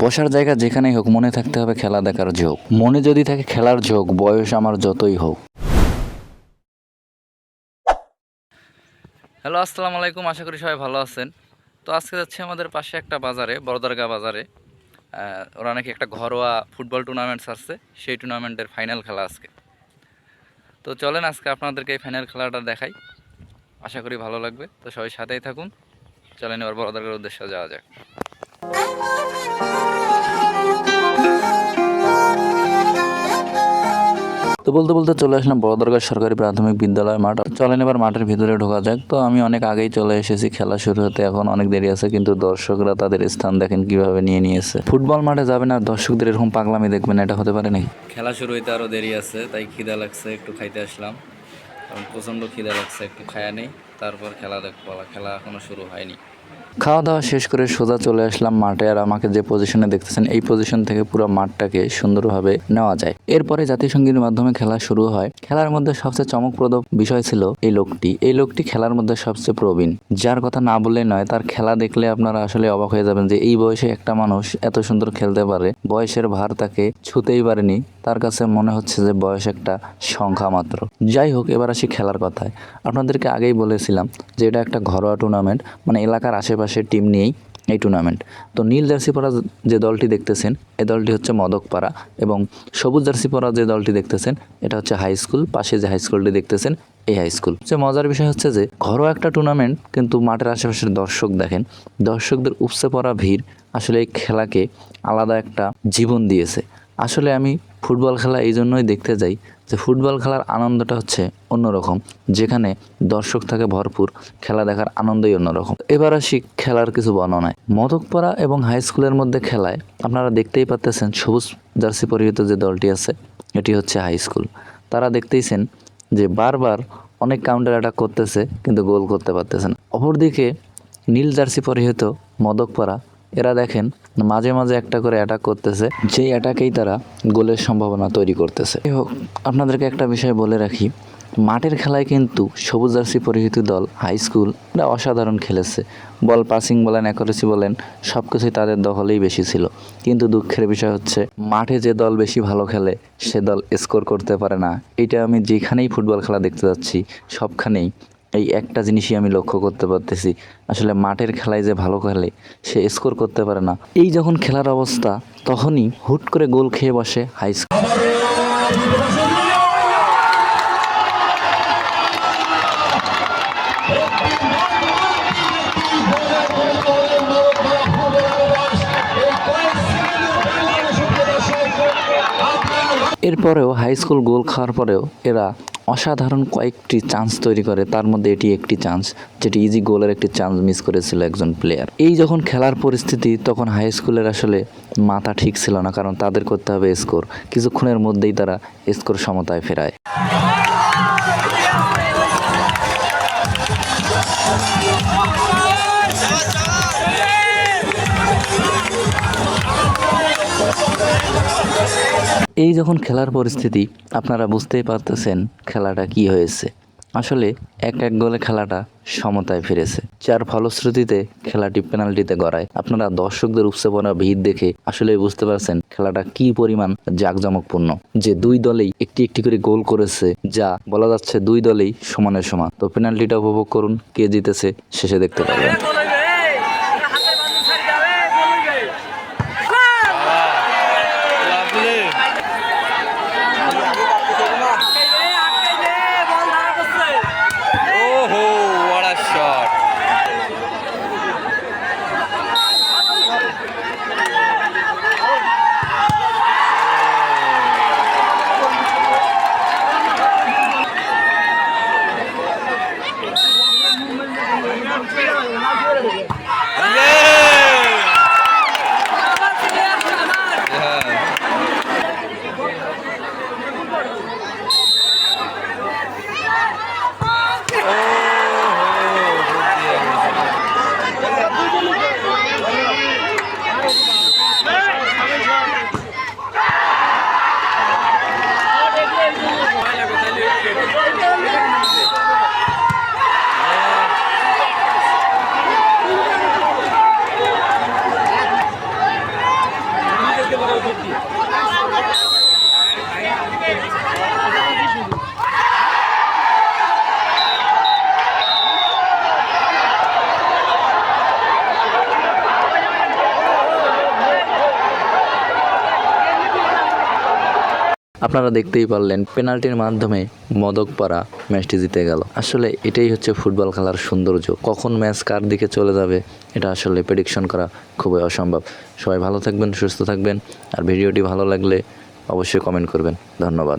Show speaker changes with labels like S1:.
S1: বসার জায়গা যেখানেই হোক, মনে থাকতে হবে খেলা দেখার ঝোঁক। মনে যদি থাকে খেলার ঝোঁক, বয়স আমার যতই হোক। হ্যালো, আসসালামু আলাইকুম, আশা করি সবাই ভালো আছেন। তো আজকে যাচ্ছি আমাদের পাশে একটা বাজারে, বড়দরগা বাজারে। ওরা নাকি একটা ঘরোয়া ফুটবল টুর্নামেন্ট আসছে, সেই টুর্নামেন্টের ফাইনাল খেলা আজকে। তো চলেন আজকে আপনাদেরকে এই ফাইনাল খেলাটা দেখাই। আশা করি ভালো লাগবে। তো সবাই সাথেই থাকুন। চলেন এবার বড়দরগার উদ্দেশ্যে যাওয়া যাক। তো বলতে বলতে চলে আসলাম বড়দরগার সরকারি প্রাথমিক বিদ্যালয় মাঠ। চলেন এবার মাঠের ভিতরে ঢোকা যাক। তো আমি অনেক আগেই চলে এসেছি খেলা শুরু হতে এখন অনেক দেরি আছে কিন্তু দর্শকরা তাদের স্থান দেখেন কীভাবে নিয়ে নিয়েছে। ফুটবল মাঠে যাবেন আর দর্শকদের এরকম পাগলামি দেখবেন এটা হতে পারে নাকি? খেলা শুরু হইতে আরও দেরি আছে তাই খিদা লাগছে একটু খাইতে আসলাম। কারণ প্রচণ্ড খিদা লাগছে, একটু খায়া নেই, তারপর খেলা দেখব খেলা এখনও শুরু হয়নি। খাওয়া দাওয়া শেষ করে সোজা চলে আসলাম মাঠে, আর আমাকে যে পজিশনে দেখতেছেন, এই পজিশন থেকে পুরো মাঠটাকে সুন্দরভাবে নেওয়া যায়। এরপরে জাতীয় সঙ্গীতের মাধ্যমে খেলা শুরু হয়। খেলার মধ্যে সবচেয়ে চমকপ্রদ বিষয় ছিল এই লোকটি। এই লোকটি খেলার মধ্যে সবচেয়ে প্রবীণ। যার কথা না বললে নয়, তার খেলা দেখলে আপনারা আসলে অবাক হয়ে যাবেন যে এই বয়সে একটা মানুষ এত সুন্দর খেলতে পারে। বয়সের ভার তাকে ছুতেই পারেনি। তার কাছে মনে হচ্ছে যে বয়স একটা সংখ্যা মাত্র। যাই হোক, এবার আসি খেলার কথায়। আপনাদেরকে আগেই বলেছিলাম যে এটা একটা ঘরোয়া টুর্নামেন্ট মানে এলাকার আশেপাশের টিম নিয়েই এই টুর্নামেন্ট তো নীল জার্সি পরা যে দলটি দেখতেছেন এই দলটি হচ্ছে মদকপাড়া এবং সবুজ জার্সি পরা যে দলটি দেখতেছেন, এটা হচ্ছে হাই স্কুল পাশে যে হাই স্কুলটি দেখতেছেন, এই হাই স্কুল যে মজার বিষয় হচ্ছে যে ঘরোয়া একটা টুর্নামেন্ট কিন্তু মাঠের আশেপাশের দর্শক দেখেন, দর্শকদের উপসে পড়া ভিড় আসলে এই খেলাকে আলাদা একটা জীবন দিয়েছে। আসলে আমি ফুটবল খেলা এই জন্যই দেখতে যাই যে ফুটবল খেলার আনন্দটা হচ্ছে অন্যরকম। যেখানে দর্শক থাকে ভরপুর, খেলা দেখার আনন্দই অন্যরকম। এবার আসি খেলার কিছু বর্ণনায়। মদকপাড়া এবং হাই স্কুলের মধ্যে খেলায় আপনারা দেখতেই পাচ্তেছেন সবুজ জার্সি পরিহিত যে দলটি আছে, এটি হচ্ছে হাই স্কুল। তারা দেখতেইছেন যে বারবার অনেক কাউন্টার অ্যাটাক করতেছে, কিন্তু গোল করতে পারতেছে না। অপরদিকে নীল জার্সি পরিহিত মদকপাড়া এরা দেখেন, মাঝে মাঝে একটা করে অ্যাটাক করতেছে, যেই অ্যাটাকেই তারা গোলের সম্ভাবনা তৈরি করতেছে। আপনাদেরকে একটা বিষয় বলে রাখি, মাঠের খেলায় কিন্তু সবুজ জার্সি পরিহিত দল হাই স্কুল এরা অসাধারণ খেলেছে। বল পাসিং বলেন অ্যাকুরেসি বলেন সব কিছুই তাদের দখলেই বেশি ছিল। কিন্তু দুঃখের বিষয় হচ্ছে, মাঠে যে দল বেশি ভালো খেলে, সে দল স্কোর করতে পারে না। এটা আমি যেখানেই ফুটবল খেলা দেখতে যাচ্ছি, সবখানেই। এই একটা জিনিসই আমি লক্ষ্য করতে পারতেছি। আসলে মাঠের খেলায় যে ভালো খেলে, সে স্কোর করতে পারে না। এই যখন খেলার অবস্থা, তখনই হুট করে গোল খেয়ে বসে হাই স্কুল এরপরেও হাই স্কুল গোল খাওয়ার পরেও এরা অসাধারণ কয়েকটি চান্স তৈরি করে। তার মধ্যে এটি একটি চান্স যেটি ইজি গোলের একটি চান্স মিস করেছিল একজন প্লেয়ার এই যখন খেলার পরিস্থিতি, তখন হাই স্কুলের আসলে মাথা ঠিক ছিল না, কারণ তাদের করতে হবে স্কোর কিছুক্ষণের মধ্যেই তারা স্কোর সমতায় ফেরায়। এই যখন খেলার পরিস্থিতি, আপনারা বুঝতেই পারতেছেন খেলাটা কি হয়েছে। আসলে এক এক গোলে খেলাটা সমতায় ফিরেছে। যার ফলশ্রুতিতে খেলাটি পেনাল্টিতে গড়ায়। আপনারা দর্শকদের উপস্থাপনা ভিড় দেখে আসলে বুঝতে পারছেন খেলাটা কি পরিমাণ জাঁকজমকপূর্ণ। যে দুই দলেই একটি একটি করে গোল করেছে, যা বলা যাচ্ছে দুই দলেই সমানে সমান। তো পেনাল্টিটা উপভোগ করুন, কে জিতেছে, শেষে দেখতে পারবেন। আপনারা দেখতেই পারলেন, পেনাল্টির মাধ্যমে মদকপাড়া ম্যাচটি জিতে গেল। আসলে এটাই হচ্ছে ফুটবল খেলার সৌন্দর্য। কখন ম্যাচ কার দিকে চলে যাবে, এটা আসলে প্রেডিকশন করা খুবই অসম্ভব। সবাই ভালো থাকবেন, সুস্থ থাকবেন, আর ভিডিওটি ভালো লাগলে অবশ্যই কমেন্ট করবেন। ধন্যবাদ।